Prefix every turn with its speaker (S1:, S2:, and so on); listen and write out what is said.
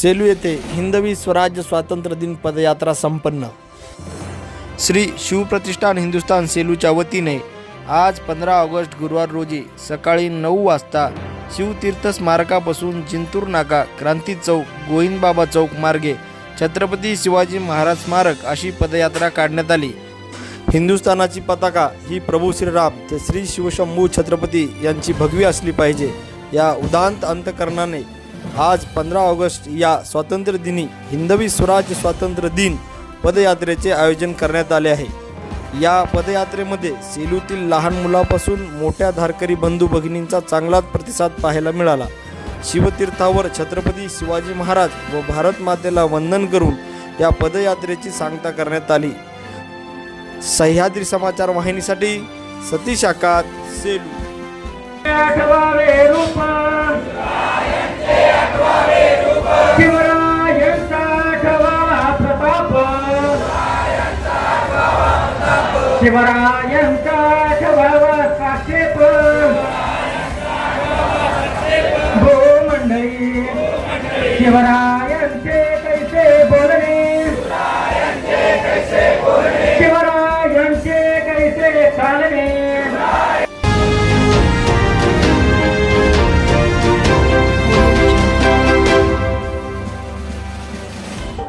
S1: सेलू येथे हिंदवी स्वराज्य स्वातंत्र्य दिन पदयात्रा संपन्न. श्री शिवप्रतिष्ठान हिंदुस्थान सेलूच्या वतीने आज पंधरा ऑगस्ट गुरुवार रोजी सकाळी नऊ वाजता शिवतीर्थ स्मारकापासून जिंतूर नाका क्रांती चौक गोविंदबाबा चौक मार्गे छत्रपती शिवाजी महाराज स्मारक अशी पदयात्रा काढण्यात आली. हिंदुस्थानाची पताका ही प्रभू श्रीराम ते श्री शिवशंभू छत्रपती यांची भगवी असली पाहिजे. या उदांत अंतकरणाने आज पंधरा ऑगस्ट या स्वातंत्र्य दिनी हिंदवी स्वराज्य स्वातंत्र्य दिन पदयात्रेचे आयोजन करण्यात आले आहे. या पदयात्रेमध्ये सेलूतील लहान मुलापासून मोठ्या धारकरी बंधू भगिनींचा चांगलाच प्रतिसाद पाहायला मिळाला. शिवतीर्थावर छत्रपती शिवाजी महाराज व भारत मातेला वंदन करून या पदयात्रेची सांगता करण्यात आली. सह्याद्री समाचार वाहिनीसाठी सतीश आकात सेलू.
S2: शिवरायांचा आठवावा साक्षेप भो मंडई शिवराय